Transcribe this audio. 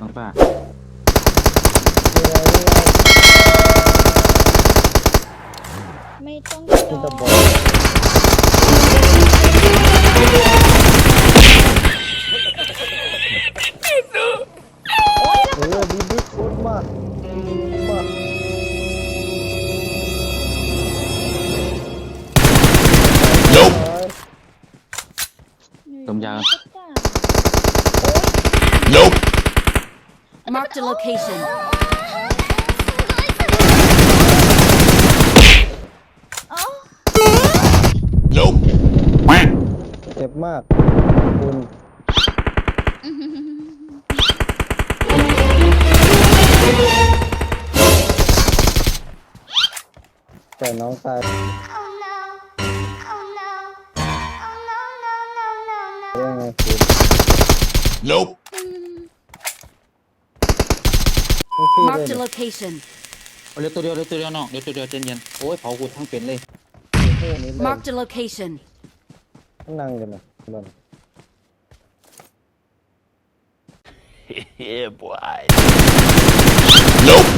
น้องป้าไม่ต้องคุณจจะอบอกเออดีบิ๊กโคตรมากมากดมยา Nope. Marked a location. เอ้า Nope. เจ็บมาก คุณแต่น้องตาย Oh no. Oh no. Oh no, no, no, no, no. ได้ไงคุณ Nope. ต้องพี่เลย Marked a เนี่ย location. เอาเร็วตัวเดียวเร็วตัวเดียวน้องเร็วตัวเดียวเจนเย็นโอ้ยเผากูทั้งเป็นเลย เท่นี้เลย Marked a location. นั่งกันนะบน Yeah, boy. Nope.